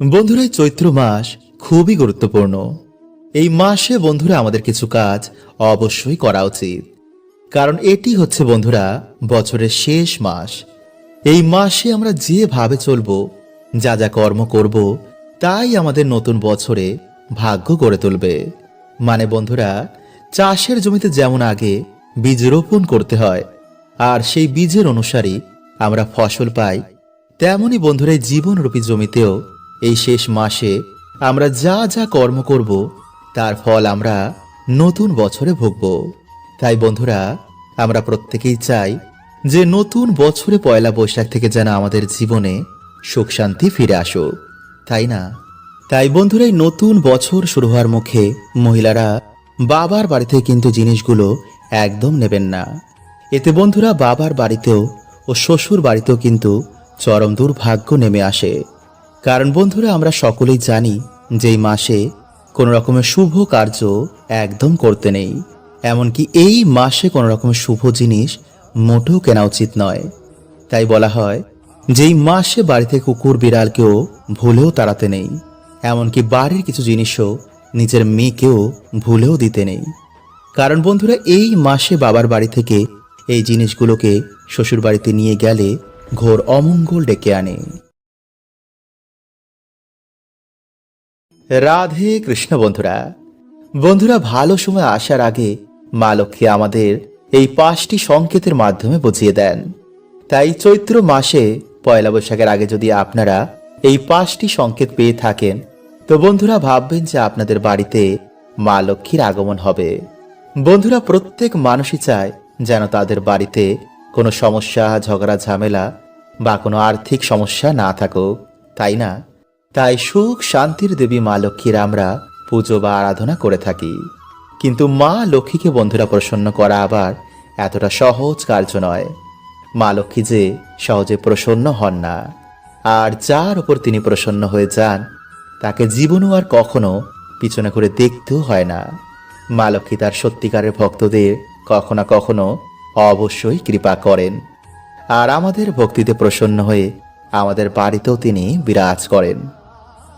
বন্ধুরা চৈত্র মাস খুবই গুরুত্বপূর্ণ। এই মাসে বন্ধুরা, আমাদের কিছু কাজ অবশ্যই করা উচিত। কারণ এটি হচ্ছে বন্ধুরা, বছরের শেষ মাস। এই মাসে আমরা যেভাবে চলব, যা যা কর্ম করব, তাই আমাদের নতুন বছরে ভাগ্য গড়ে তুলবে। মানে বন্ধুরা, চাষের জমিতে যেমন আগে বীজ রোপণ করতে হয়, আর সেই বীজের অনুসারী আমরা ফসল পাই, তেমনি বন্ধুরা জীবনরূপী জমিতেও এই শেষ মাসে আমরা যা যা কর্ম করব, তার ফল আমরা নতুন বছরে ভুগব। তাই বন্ধুরা, আমরা প্রত্যেকেই চাই যে নতুন বছরে পয়লা বৈশাখ থেকে যেন আমাদের জীবনে সুখ শান্তি ফিরে আসুক। তাই না? তাই বন্ধুরা, এই নতুন বছর শুরু হওয়ার মুখে মহিলারা বাবার বাড়িতে কিন্তু জিনিসগুলো একদম নেবেন না। এতে বন্ধুরা, বাবার বাড়িতেও ও শ্বশুর বাড়িতেও কিন্তু চরম দুর্ভাগ্য নেমে আসে। কারণ বন্ধুরা, আমরা সকলেই জানি যে মাসে কোনো রকমের শুভ কার্য একদম করতে নেই। এমনকি এই মাসে কোনো রকমের শুভ জিনিস মোটেও কেনা উচিত নয়। তাই বলা হয় যে এই মাসে বাড়িতে কুকুর, বিড়ালকেও ভুলেও তাড়াতে নেই। এমনকি বাড়ির কিছু জিনিসও নিজের মেয়েকেও ভুলেও দিতে নেই। কারণ বন্ধুরা, এই মাসে বাবার বাড়ি থেকে এই জিনিসগুলোকে শ্বশুর বাড়িতে নিয়ে গেলে ঘোর অমঙ্গল ডেকে আনে। রাধে কৃষ্ণ বন্ধুরা বন্ধুরা ভালো সময় আসার আগে মা লক্ষ্মী আমাদের এই পাঁচটি সংকেতের মাধ্যমে বুঝিয়ে দেন। তাই চৈত্র মাসে পয়লা বৈশাখের আগে যদি আপনারা এই পাঁচটি সংকেত পেয়ে থাকেন, তো বন্ধুরা ভাববেন যে আপনাদের বাড়িতে মা লক্ষ্মীর আগমন হবে। বন্ধুরা প্রত্যেক মানুষই চায় যেন তাদের বাড়িতে কোনো সমস্যা, ঝগড়া, ঝামেলা বা কোনো আর্থিক সমস্যা না থাকুক, তাই না? তাই সুখ শান্তির দেবী মা লক্ষ্মীর আমরা পুজো বা আরাধনা করে থাকি। কিন্তু মা লক্ষ্মীকে বন্ধুরা প্রসন্ন করা আবার এতটা সহজ কার্য নয়। মা লক্ষ্মী যে সহজে প্রসন্ন হন না, আর যার উপর তিনি প্রসন্ন হয়ে যান, তাকে জীবনও আর কখনো পিছনে করে দেখতেও হয় না। মা লক্ষ্মী তার সত্যিকারের ভক্তদের কখনো কখনো অবশ্যই কৃপা করেন। আর আমাদের ভক্তিতে প্রসন্ন হয়ে আমাদের বাড়িতেও তিনি বিরাজ করেন।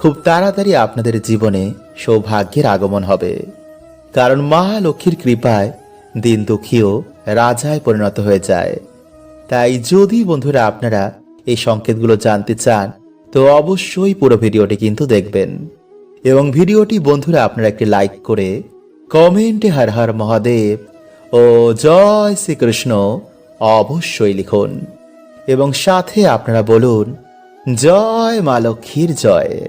খুব তাড়াতাড়ি আপনাদের জীবনে সৌভাগ্যের আগমন হবে। কারণ মা লক্ষ্মীর কৃপায় দিন দুঃখীও রাজায় পরিণত হয়ে যায়। তাই যদি বন্ধুরা আপনারা এই সংকেতগুলো জানতে চান, তো অবশ্যই পুরো ভিডিওটি কিন্তু দেখবেন। এবং ভিডিওটি বন্ধুরা আপনারা একটি লাইক করে কমেন্টে হর হর মহাদেব ও জয় শ্রীকৃষ্ণ অবশ্যই লিখুন। এবং সাথে আপনারা বলুন, জয় মা লক্ষ্মীর জয়।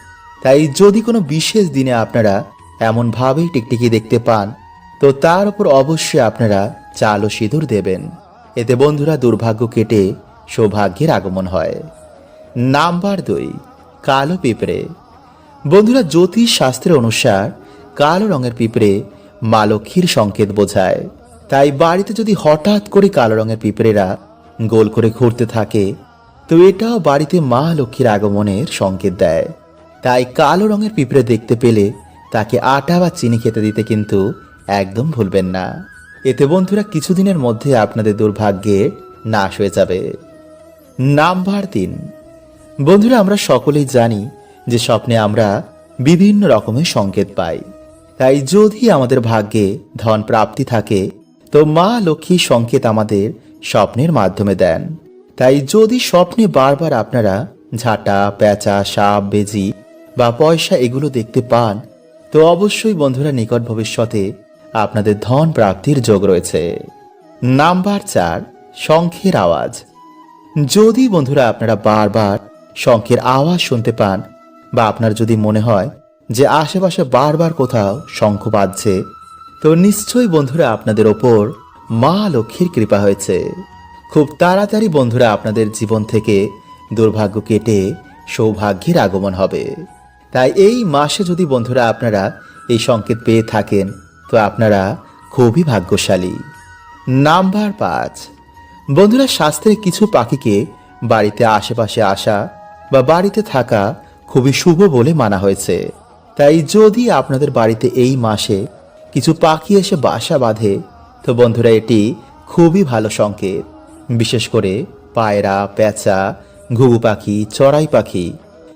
তাই যদি কোনো বিশেষ দিনে আপনারা এমনভাবেই টিকটিকি দেখতে পান, তো তার উপর অবশ্যই আপনারা চাল ও সিঁদুর দেবেন। এতে বন্ধুরা দুর্ভাগ্য কেটে সৌভাগ্যের আগমন হয়। নাম্বার দুই, কালো পিঁপড়ে। বন্ধুরা জ্যোতিষ শাস্ত্রের অনুসার কালো রঙের পিঁপড়ে মা লক্ষ্মীর সংকেত বোঝায়। তাই বাড়িতে যদি হঠাৎ করে কালো রঙের পিঁপড়েরা গোল করে ঘুরতে থাকে, তো এটাও বাড়িতে মা লক্ষ্মীর আগমনের সংকেত দেয়। তাই কালো রঙের পিঁপড়ে দেখতে পেলে তাকে আটা বা চিনি খেতে দিতে কিন্তু একদম ভুলবেন না। এতে বন্ধুরা কিছুদিনের মধ্যে আপনাদের দুর্ভাগ্যে নাশ হয়ে যাবে। নাম্বার তিন। বন্ধুরা, আমরা সকলেই জানি যে স্বপ্নে আমরা বিভিন্ন রকমের সংকেত পাই। তাই যদি আমাদের ভাগ্যে ধন প্রাপ্তি থাকে, তো মা লক্ষ্মী সংকেত আমাদের স্বপ্নের মাধ্যমে দেন। তাই যদি স্বপ্নে বারবার আপনারা ঝাঁটা, পেঁচা, সাপ, বেজি বা পয়সা এগুলো দেখতে পান, তো অবশ্যই বন্ধুরা নিকট ভবিষ্যতে আপনাদের ধন প্রাপ্তির যোগ রয়েছে। নাম্বার চার, শঙ্খের আওয়াজ। যদি বন্ধুরা আপনারা বারবার শঙ্খের আওয়াজ শুনতে পান, বা আপনার যদি মনে হয় যে আশেপাশে বারবার কোথাও শঙ্খ বাজছে, তো নিশ্চয়ই বন্ধুরা আপনাদের ওপর মা লক্ষ্মীর কৃপা হয়েছে। খুব তাড়াতাড়ি বন্ধুরা আপনাদের জীবন থেকে দুর্ভাগ্য কেটে সৌভাগ্যের আগমন হবে। তাই এই মাসে যদি বন্ধুরা আপনারা এই সংকেত পেয়ে থাকেন, তো আপনারা খুবই ভাগ্যশালী। নাম্বার পাঁচ। বন্ধুরা শাস্ত্রে কিছু পাখিকে বাড়িতে আশেপাশে আসা বা বাড়িতে থাকা খুবই শুভ বলে মানা হয়েছে। তাই যদি আপনাদের বাড়িতে এই মাসে কিছু পাখি এসে বাসা বাঁধে, তো বন্ধুরা, এটি খুবই ভালো সংকেত। বিশেষ করে পায়রা, পেঁচা, ঘুঘু পাখি, চড়াই পাখি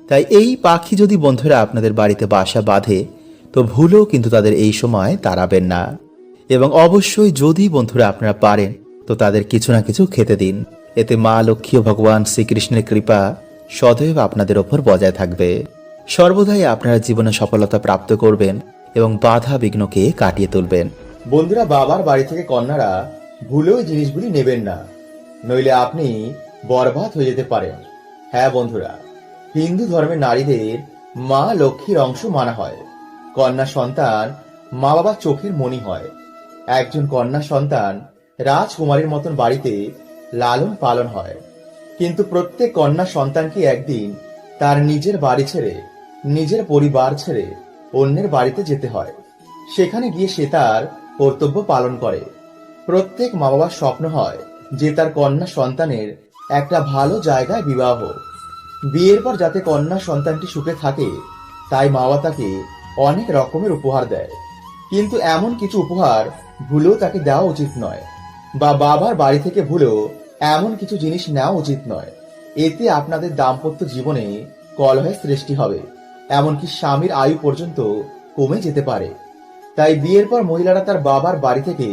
তাই এই পাখি যদি বন্ধুরা আপনাদের বাড়িতে বাসা বাঁধে, তো ভুলেও কিন্তু তাদের এই সময় তাড়াবেন না। এবং অবশ্যই যদি বন্ধুরা আপনারা পারেন, তো তাদের কিছু না কিছু খেতে দিন। এতে মা লক্ষ্মী ভগবান শ্রীকৃষ্ণের কৃপা সদৈব আপনাদের ওপর বজায় থাকবে। সর্বদাই আপনারা জীবনে সফলতা প্রাপ্ত করবেন এবং বাধা বিঘ্নকে কাটিয়ে তুলবেন। বন্ধুরা, বাবার বাড়ি থেকে কন্যারা ভুলেও জিনিসগুলি নেবেন না। নইলে আপনি বরবাদ হয়ে যেতে পারেন। হ্যাঁ বন্ধুরা। হিন্দু ধর্মের নারীদের মা লক্ষ্মীর অংশ মানা হয়। কন্যা সন্তান মা বাবার চোখের মনি হয়। একজন কন্যা সন্তান রাজকুমারীর মতন বাড়িতে লালন পালন হয়। কিন্তু প্রত্যেক কন্যা সন্তানকে একদিন তার নিজের বাড়ি ছেড়ে, নিজের পরিবার ছেড়ে অন্যের বাড়িতে যেতে হয়। সেখানে গিয়ে সে তার কর্তব্য পালন করে। প্রত্যেক মা বাবার স্বপ্ন হয় যে তার কন্যা সন্তানের একটা ভালো জায়গায় বিবাহ হোক। বিয়ের পর যাতে কন্যা সন্তানটি সুখে থাকে, তাই মা তাকে অনেক রকমের উপহার দেয়। কিন্তু এমন কিছু উপহার ভুলেও তাকে দেওয়া উচিত নয়, বা বাবার বাড়ি থেকে ভুলেও এমন কিছু জিনিস নেওয়া উচিত নয়। এতে আপনাদের দাম্পত্য জীবনে কলহের সৃষ্টি হবে, এমনকি স্বামীর আয়ু পর্যন্ত কমে যেতে পারে। তাই বিয়ের পর মহিলারা তার বাবার বাড়ি থেকে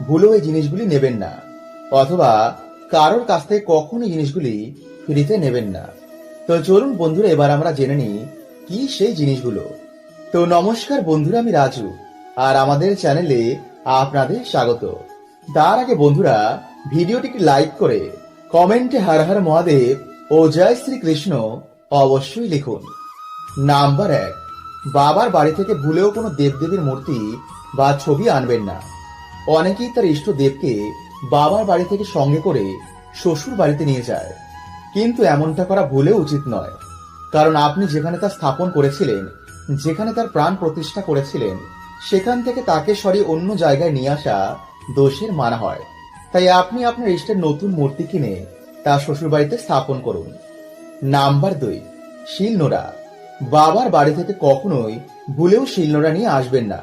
ভুলেও এই জিনিসগুলি নেবেন না, অথবা কারোর কাছ থেকে কখনো জিনিসগুলি ফ্রিতে নেবেন না। তো চলুন বন্ধুরা, এবার আমরা জেনে নিই কি সেই জিনিসগুলো। তো নমস্কার বন্ধুরা, আমি রাজু, আর আমাদের চ্যানেলে আপনাদের স্বাগত। তার আগে বন্ধুরা, ভিডিওটিকে লাইক করে কমেন্টে হর হর মহাদেব ও জয় শ্রীকৃষ্ণ অবশ্যই লিখুন। নাম্বার এক, বাবার বাড়ি থেকে ভুলেও কোনো দেবদেবীর মূর্তি বা ছবি আনবেন না। অনেকেই তার ইষ্ট দেবকে বাবার বাড়ি থেকে সঙ্গে করে শ্বশুর বাড়িতে নিয়ে যায়। কিন্তু এমনটা করা ভুলেও উচিত নয়। কারণ আপনি যেখানে তা স্থাপন করেছিলেন, যেখানে তার প্রাণ প্রতিষ্ঠা করেছিলেন, সেখান থেকে তাকে সরিয়ে অন্য জায়গায় নিয়ে আসা দোষের মানা হয়। তাই আপনি আপনার ইষ্টের নতুন মূর্তি কিনে তা শ্বশুরবাড়িতে স্থাপন করুন। নাম্বার দুই, শিলনোড়া। বাবার বাড়ি থেকে কখনোই ভুলেও শিলনোড়া নিয়ে আসবেন না,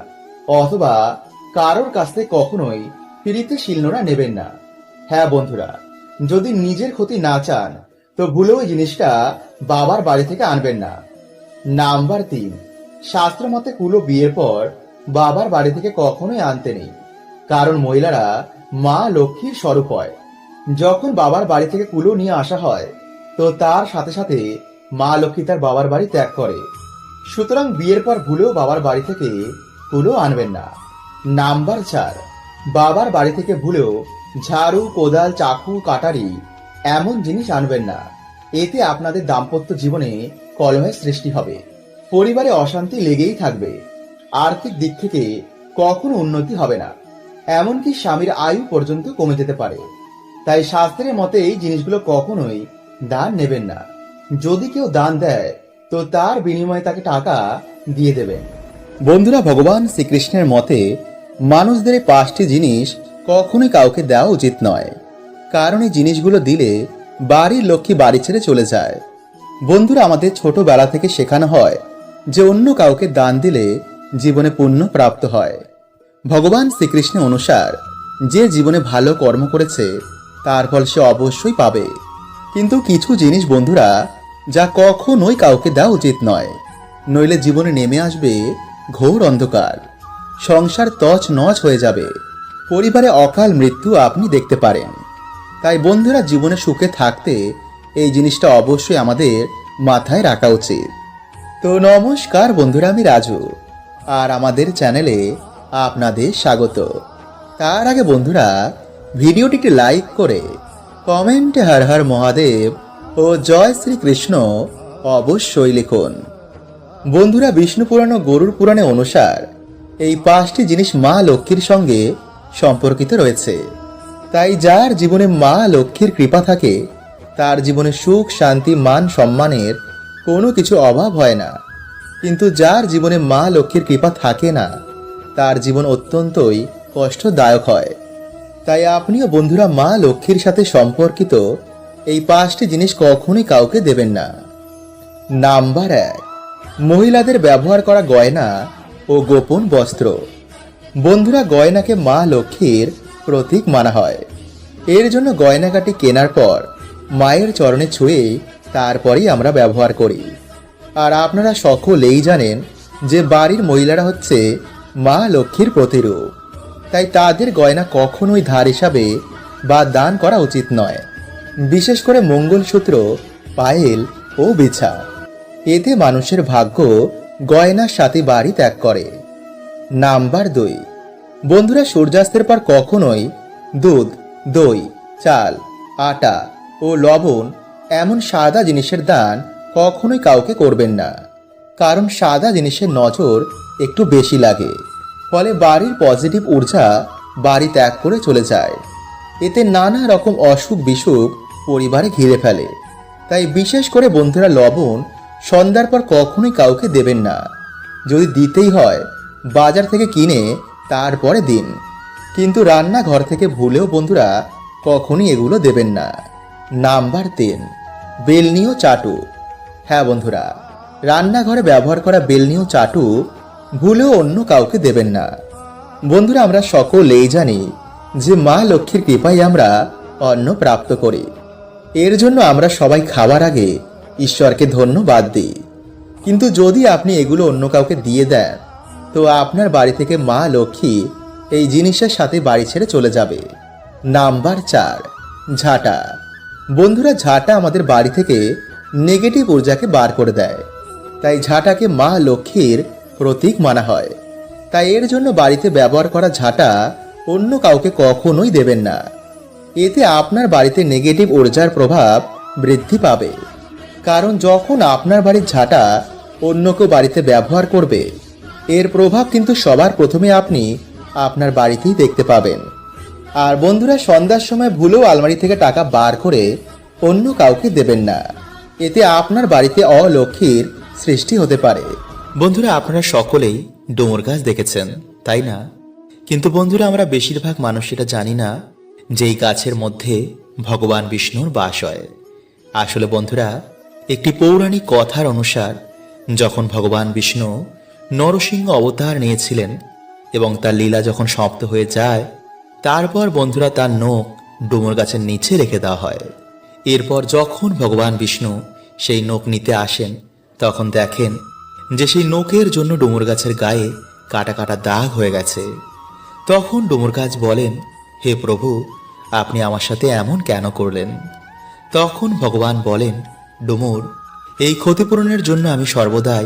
অথবা কারোর কাছ থেকে কখনোই ফিরিতে শিলনোড়া নেবেন না। হ্যাঁ বন্ধুরা, যদি নিজের ক্ষতি না চান তো ভুলেও জিনিসটা বাবার বাড়ি থেকে আনবেন না। নাম্বার তিন, শাস্ত্র মতে কুলো বিয়ের পর বাবার বাড়ি থেকে কখনোই আনতে নেই। কারণ মহিলারা মা লক্ষ্মীর স্বরূপ হয়। যখন বাবার বাড়ি থেকে কুলো নিয়ে আসা হয়, তো তার সাথে সাথে মা লক্ষ্মী তার বাবার বাড়ি ত্যাগ করে। সুতরাং বিয়ের পর ভুলেও বাবার বাড়ি থেকে কুলো আনবেন না। নাম্বার চার, বাবার বাড়ি থেকে ভুলেও ঝাড়ু, কোদাল, চাকু, কাটারি এমন জিনিস আনবেন না। এতে আপনাদের দাম্পত্য জীবনে কলহের সৃষ্টি হবে। পরিবারে অশান্তি লেগেই থাকবে। আর্থিক দিক থেকে কখনো উন্নতি হবে না। এমনকি স্বামীর আয়ু পর্যন্ত কমে যেতে পারে। তাই শাস্ত্রের মতে এই জিনিসগুলো কখনোই দান নেবেন না। যদি কেউ দান দেয়, তো তার বিনিময়ে তাকে টাকা দিয়ে দেবেন। বন্ধুরা, ভগবান শ্রীকৃষ্ণের মতে, মানুষদের পাঁচটি জিনিস কখনোই কাউকে দেওয়া উচিত নয়। কারণ এই জিনিসগুলো দিলে বাড়ির লক্ষ্মী বাড়ি ছেড়ে চলে যায়। বন্ধুরা, আমাদের ছোটবেলা থেকে শেখানো হয় যে অন্য কাউকে দান দিলে জীবনে পুণ্য প্রাপ্ত হয়। ভগবান শ্রীকৃষ্ণ অনুসার যে জীবনে ভালো কর্ম করেছে, তার ফল সে অবশ্যই পাবে। কিন্তু কিছু জিনিস, বন্ধুরা, যা কখনোই কাউকে দেওয়া উচিত নয়। নইলে জীবনে নেমে আসবে ঘোর অন্ধকার। সংসার তছ নচ হয়ে যাবে। পরিবারে অকাল মৃত্যু আপনি দেখতে পারেন। তাই বন্ধুরা জীবনে সুখে থাকতে এই জিনিসটা অবশ্যই আমাদের মাথায় রাখা উচিত। তো নমস্কার বন্ধুরা, আমি রাজু আর আমাদের চ্যানেলে আপনাদের স্বাগত। তার আগে বন্ধুরা ভিডিওটিকে লাইক করে কমেন্টে হর হর মহাদেব ও জয় শ্রীকৃষ্ণ অবশ্যই লিখুন। বন্ধুরা, বিষ্ণু পুরাণ ও গরুর পুরাণে অনুসার এই পাঁচটি জিনিস মা লক্ষ্মীর সঙ্গে সম্পর্কিত রয়েছে। তাই যার জীবনে মা লক্ষ্মীর কৃপা থাকে, তার জীবনে সুখ, শান্তি, মান, সম্মানের কোনো কিছু অভাব হয় না। কিন্তু যার জীবনে মা লক্ষ্মীর কৃপা থাকে না, তার জীবন অত্যন্তই কষ্টদায়ক হয়। তাই আপনিও বন্ধুরা মা লক্ষ্মীর সাথে সম্পর্কিত এই পাঁচটি জিনিস কখনই কাউকে দেবেন না। নাম্বার এক, মহিলাদের ব্যবহার করা গয়না ও গোপন বস্ত্র। বন্ধুরা গয়নাকে মা লক্ষ্মীর প্রতীক মানা হয়। এর জন্য গয়নাকাটি কেনার পর মায়ের চরণে ছুঁয়ে তারপরেই আমরা ব্যবহার করি। আর আপনারা সকলেই জানেন যে বাড়ির মহিলারা হচ্ছে মা লক্ষ্মীর প্রতিরূপ। তাই তাদের গয়না কখনোই ধার হিসাবে বা দান করা উচিত নয়। বিশেষ করে মঙ্গলসূত্র, পায়েল ও বিছা। এতে মানুষের ভাগ্য গয়নার সাথে বাড়ি ত্যাগ করে। নাম্বার দুই। বন্ধুরা, সূর্যাস্তের পর কখনোই দুধ, দই, চাল, আটা ও লবণ এমন সাদা জিনিসের দান কখনোই কাউকে করবেন না। কারণ সাদা জিনিসের নজর একটু বেশি লাগে। ফলে বাড়ির পজিটিভ ঊর্জা বাড়ি ত্যাগ করে চলে যায়। এতে নানা রকম অসুখ বিসুখ পরিবারে ঘিরে ফেলে। তাই বিশেষ করে বন্ধুরা, লবণ সন্ধ্যার পর কখনোই কাউকে দেবেন না। যদি দিতেই হয়, বাজার থেকে কিনে তারপরে দিন। কিন্তু রান্নাঘর থেকে ভুলেও বন্ধুরা কখনই এগুলো দেবেন না। নাম্বার তিন বেলনিও চাটু। হ্যাঁ বন্ধুরা, রান্নাঘরে ব্যবহার করা বেলনিও চাটু ভুলেও অন্য কাউকে দেবেন না। বন্ধুরা, আমরা সকলেই জানি যে মা লক্ষ্মীর কৃপায় আমরা অন্ন প্রাপ্ত করি। এর জন্য আমরা সবাই খাওয়ার আগে ঈশ্বরকে ধন্যবাদ দিই। কিন্তু যদি আপনি এগুলো অন্য কাউকে দিয়ে দেন তো আপনার বাড়ি থেকে মা লক্ষ্মী এই জিনিসের সাথে বাড়ি ছেড়ে চলে যাবে। নাম্বার চার, ঝাঁটা। বন্ধুরা, ঝাঁটা আমাদের বাড়ি থেকে নেগেটিভ ঊর্জাকে বার করে দেয়। তাই ঝাঁটাকে মা লক্ষ্মীর প্রতীক মানা হয়। তাই এর জন্য বাড়িতে ব্যবহার করা ঝাঁটা অন্য কাউকে কখনোই দেবেন না। এতে আপনার বাড়িতে নেগেটিভ ঊর্জার প্রভাব বৃদ্ধি পাবে। কারণ যখন আপনার বাড়ির ঝাঁটা অন্য কেউ বাড়িতে ব্যবহার করবে এর প্রভাব কিন্তু সবার প্রথমে আপনি আপনার বাড়িতেই দেখতে পাবেন। আর বন্ধুরা, সন্ধ্যার সময় ভুলেও আলমারি থেকে টাকা বার করে অন্য কাউকে দেবেন না। এতে আপনার বাড়িতে অলক্ষীর সৃষ্টি হতে পারে। বন্ধুরা, আপনারা সকলেই ডোমর গাছ দেখেছেন, তাই না? কিন্তু বন্ধুরা, আমরা বেশিরভাগ মানুষ এটা জানি না যে এই গাছের মধ্যে ভগবান বিষ্ণুর বাস হয়। আসলে বন্ধুরা, একটি পৌরাণিক কথার অনুসার, যখন ভগবান বিষ্ণু নরসিংহ অবতার নিয়েছিলেন এবং তার লীলা যখন সমাপ্ত হয়ে যায়, তারপর বন্ধুরা তার নখ ডুমুর গাছের নিচে রেখে দেওয়া হয়। এরপর যখন ভগবান বিষ্ণু সেই নখ নিতে আসেন, তখন দেখেন যে সেই নখের জন্য ডুমুর গাছের গায়ে কাটা কাটা দাগ হয়ে গেছে। তখন ডুমুর গাছ বলেন, হে প্রভু, আপনি আমার সাথে এমন কেন করলেন? তখন ভগবান বলেন, ডুমুর, এই ক্ষতিপূরণের জন্য আমি সর্বদাই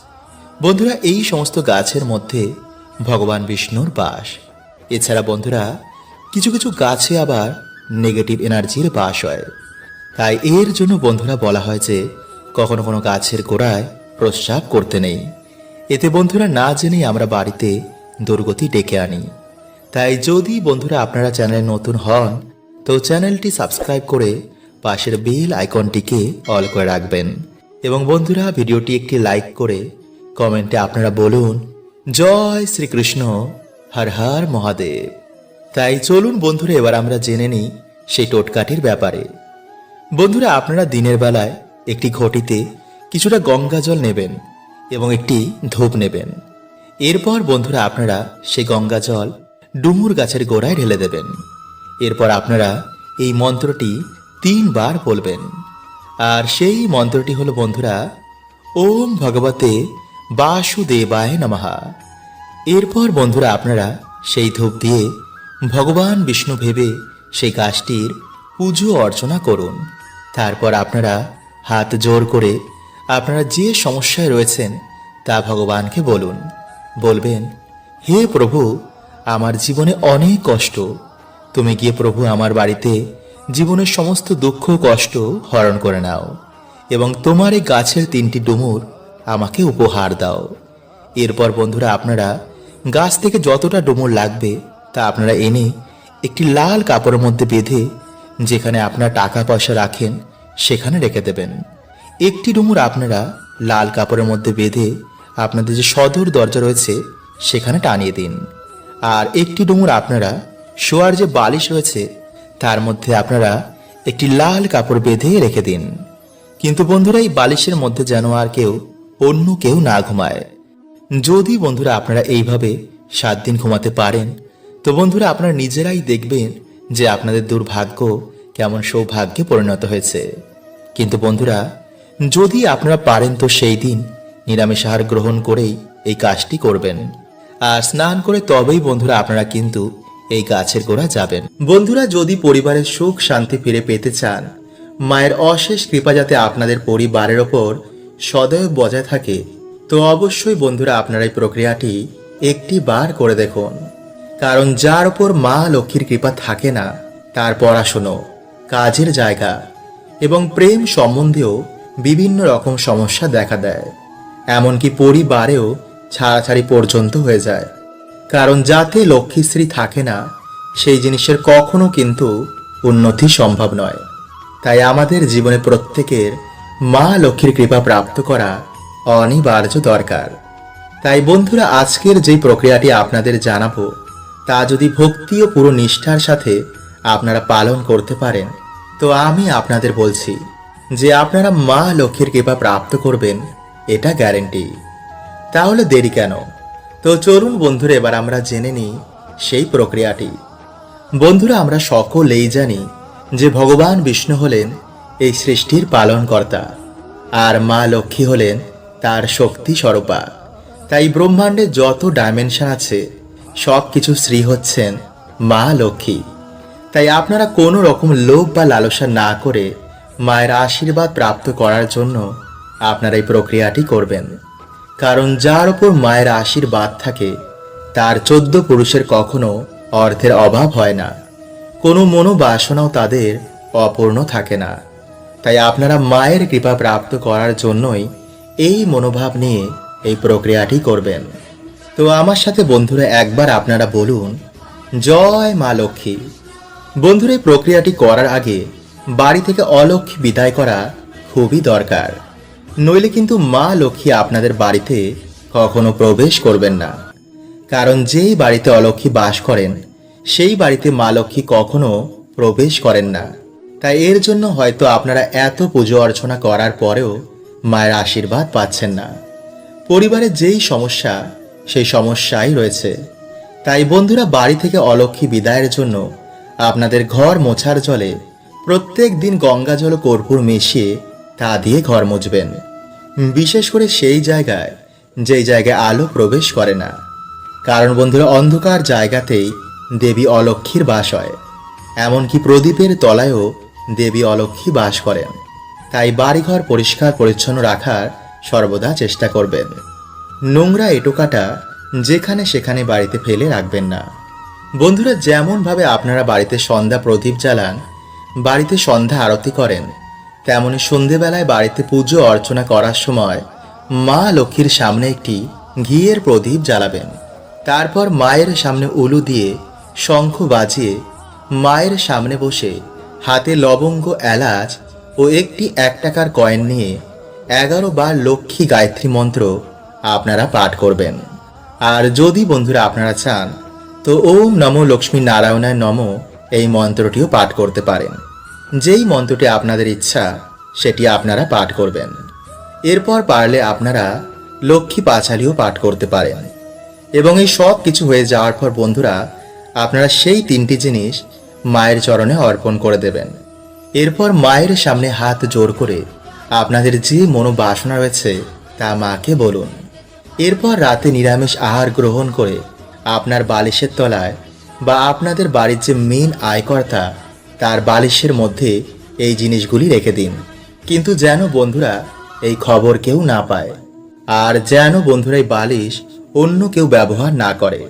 বন্ধুরা, এই সমস্ত গাছের মধ্যে ভগবান বিষ্ণুর বাস। এছাড়া বন্ধুরা, কিছু কিছু গাছে আবার নেগেটিভ এনার্জির বাস হয়। তাই এর জন্য বন্ধুরা বলা হয় যে, কখনো কোনো গাছের গোড়ায় প্রস্রাব করতে নেই। এতে বন্ধুরা না জেনেই আমরা বাড়িতে দুর্গতি ডেকে আনি। তাই যদি বন্ধুরা আপনারা চ্যানেলে নতুন হন, তো চ্যানেলটি সাবস্ক্রাইব করে পাশের বেল আইকনটিকে অল করে রাখবেন। এবং বন্ধুরা, ভিডিওটি একটি লাইক করে কমেন্টে আপনারা বলুন, জয় শ্রীকৃষ্ণ, হর হর মহাদেব। তাই চলুন বন্ধুরা, এবার আমরা জেনে নিই সেই টোটকাটির ব্যাপারে। বন্ধুরা, আপনারা দিনের বেলায় একটি ঘটিতে কিছুটা গঙ্গা জল নেবেন এবং একটি ধূপ নেবেন। এরপর বন্ধুরা, আপনারা সেই গঙ্গা জল ডুমুর গাছের গোড়ায় ঢেলে দেবেন। এরপর আপনারা এই মন্ত্রটি তিনবার বলবেন। আর সেই মন্ত্রটি হলো, বন্ধুরা, ওম ভগবতে বাসুদেবায় নমঃ। এরপর বন্ধুরা আপনারা সেই ধূপ দিয়ে ভগবান বিষ্ণু ভেবে সেই গাছটির পুজো অর্চনা করুন। তারপর আপনারা হাত জোর করে আপনারা যে সমস্যায় রয়েছেন তা ভগবানকে বলুন। বলবেন, হে প্রভু, আমার জীবনে অনেক কষ্ট। তুমি গিয়ে প্রভু আমার বাড়িতে জীবনের সমস্ত দুঃখ কষ্ট হরণ করে নাও এবং তোমার এই গাছের তিনটি ডুমুর আমাকে উপহার দাও। এরপর বন্ধুরা আপনারা গাছ থেকে যতটা ডুমুর লাগবে তা আপনারা এনে একটি লাল কাপড়ের মধ্যে বেঁধে যেখানে আপনার টাকা পয়সা রাখেন সেখানে রেখে দেবেন। একটি ডুমুর আপনারা লাল কাপড়ের মধ্যে বেঁধে আপনাদের যে সদর দরজা রয়েছে সেখানে টানিয়ে দিন। আর একটি ডুমুর আপনারা শোয়ার যে বালিশ রয়েছে তার মধ্যে আপনারা একটি লাল কাপড় বেঁধে রেখে দিন। কিন্তু বন্ধুরা এই বালিশের মধ্যে যেন আর কেউ অন্য কেউ না ঘুমায়। যদি বন্ধুরা আপনারা এইভাবে সাত দিন ঘুমাতে পারেন, তো বন্ধুরা আপনারা নিজেরাই দেখবেন যে আপনাদের দুর্ভাগ্য কেমন সৌভাগ্যে পরিণত হয়েছে। কিন্তু বন্ধুরা, যদি আপনারা পারেন তো সেই দিন নিরামিষ আহার গ্রহণ করেই এই কাজটি করবেন। আর স্নান করে তবেই বন্ধুরা আপনারা কিন্তু এই গাছের গোড়া যাবেন। বন্ধুরা, যদি পরিবারের সুখ শান্তি ফিরে পেতে চান, মায়ের অশেষ কৃপা যাতে আপনাদের পরিবারের ওপর সদয় বজায় থাকে, তো অবশ্যই বন্ধুরা আপনারা এই প্রক্রিয়াটি একটি বার করে দেখুন। কারণ যার ওপর মা লক্ষ্মীর কৃপা থাকে না, তার পড়াশুনো, কাজের জায়গা এবং প্রেম সম্বন্ধেও বিভিন্ন রকম সমস্যা দেখা দেয়। এমনকি পরিবারেও ছাড়াছাড়ি পর্যন্ত হয়ে যায়। কারণ যাতে লক্ষ্মীশ্রী থাকে না, সেই জিনিসের কখনো কিন্তু উন্নতি সম্ভব নয়। তাই আমাদের জীবনে প্রত্যেকের মা লক্ষ্মীর কৃপা প্রাপ্ত করা অনিবার্য দরকার। তাই বন্ধুরা, আজকের যে প্রক্রিয়াটি আপনাদের জানাব, তা যদি ভক্তি ও পুরো নিষ্ঠার সাথে আপনারা পালন করতে পারেন, তো আমি আপনাদের বলছি যে আপনারা মা লক্ষ্মীর কৃপা প্রাপ্ত করবেন, এটা গ্যারেন্টি। তাহলে দেরি কেন? তো চলুন বন্ধুরা, এবার আমরা জেনে নিই সেই প্রক্রিয়াটি। বন্ধুরা, আমরা সকলেই জানি যে ভগবান বিষ্ণু হলেন এই সৃষ্টির পালনকর্তা। আর মা লক্ষ্মী হলেন তার শক্তি স্বরূপা। তাই ব্রহ্মাণ্ডে যত ডাইমেনশন আছে সব কিছু শ্রী হচ্ছেন মা লক্ষ্মী। তাই আপনারা কোনো রকম লোভ বা লালসা না করে মায়ের আশীর্বাদ প্রাপ্ত করার জন্য আপনারা এই প্রক্রিয়াটি করবেন। কারণ যার উপর মায়ের আশীর্বাদ থাকে, তার চোদ্দ পুরুষের কখনো অর্থের অভাব হয় না। কোনো মনোবাসনাও তাদের অপূর্ণ থাকে না। তাই আপনারা মায়ের কৃপা প্রাপ্ত করার জন্যই এই মনোভাব নিয়ে এই প্রক্রিয়াটি করবেন। তো আমার সাথে বন্ধুরা একবার আপনারা বলুন, জয় মা লক্ষ্মী। বন্ধুরা, এই প্রক্রিয়াটি করার আগে বাড়ি থেকে অলক্ষ্মী বিদায় করা খুবই দরকার। নইলে কিন্তু মা লক্ষ্মী আপনাদের বাড়িতে কখনো প্রবেশ করবেন না। কারণ যেই বাড়িতে অলক্ষ্মী বাস করেন, সেই বাড়িতে মা লক্ষ্মী কখনো প্রবেশ করেন না। তাই এর জন্য হয়তো আপনারা এত পুজো অর্চনা করার পরেও মায়ের আশীর্বাদ পাচ্ছেন না। পরিবারে যেই সমস্যা, সেই সমস্যাই রয়েছে। তাই বন্ধুরা, বাড়ি থেকে অলক্ষ্মী বিদায়ের জন্য আপনাদের ঘর মোছার জলে প্রত্যেক দিন গঙ্গা জল কর্পূর মিশিয়ে তা দিয়ে ঘর মুছবেন। বিশেষ করে সেই জায়গায়, যেই জায়গায় আলো প্রবেশ করে না। কারণ বন্ধুরা, অন্ধকার জায়গাতেই দেবী অলক্ষ্মীর বাস হয়। এমনকি প্রদীপের তলায়ও দেবী অলক্ষ্মী বাস করেন। তাই বাড়িঘর পরিষ্কার পরিচ্ছন্ন রাখার সর্বদা চেষ্টা করবেন। নোংরা এটোকাটা যেখানে সেখানে বাড়িতে ফেলে রাখবেন না। বন্ধুরা, যেমনভাবে আপনারা বাড়িতে সন্ধ্যা প্রদীপ জ্বালান, বাড়িতে সন্ধ্যা আরতি করেন, তেমনি সন্ধেবেলায় বাড়িতে পুজো অর্চনা করার সময় মা লক্ষ্মীর সামনে একটি ঘিয়ের প্রদীপ জ্বালাবেন। তারপর মায়ের সামনে উলু দিয়ে শঙ্খ বাজিয়ে মায়ের সামনে বসে হাতে লবঙ্গ, এলাচ ও একটি এক টাকার কয়েন নিয়ে এগারো বার লক্ষ্মী গায়ত্রী মন্ত্র আপনারা পাঠ করবেন। আর যদি বন্ধুরা আপনারা চান, তো ওম নমো লক্ষ্মী নারায়ণায় নম এই মন্ত্রটিও পাঠ করতে পারেন। যেই মন্ত্রটি আপনাদের ইচ্ছা, সেটি আপনারা পাঠ করবেন। এরপর পারলে আপনারা লক্ষ্মী পাঁচালিও পাঠ করতে পারেন। এবং এই সব কিছু হয়ে যাওয়ার পর বন্ধুরা, আপনারা সেই তিনটি জিনিস মায়ের চরণে অর্পণ করে দেবেন। এরপর মায়ের সামনে হাত জোর করে আপনাদের যে মনোবাসনা রয়েছে তা মাকে বলুন। এরপর রাতে নিরামিষ আহার গ্রহণ করে আপনার বালিশের তলায় বা আপনাদের বাড়ির যে মেন আয়কর্তা, তার বালিশের মধ্যে এই জিনিসগুলি রেখে দিন। কিন্তু যেন বন্ধুরা এই খবর কেউ না পায়। আর যেন বন্ধুরা এই বালিশ অন্য কেউ ব্যবহার না করে।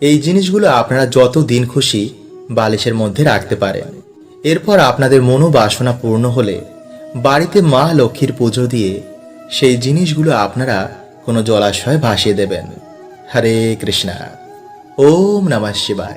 এই জিনিসগুলো আপনারা যত দিন খুশি বালিশের মধ্যে রাখতে পারেন এরপর আপনাদের মনোবাসনা পূর্ণ হলে বাড়িতে মা লক্ষ্মীর পুজো দিয়ে সেই জিনিসগুলো আপনারা কোনো জলাশয়ে ভাসিয়ে দেবেন। হরে কৃষ্ণা। ওম নমঃ শিবায়।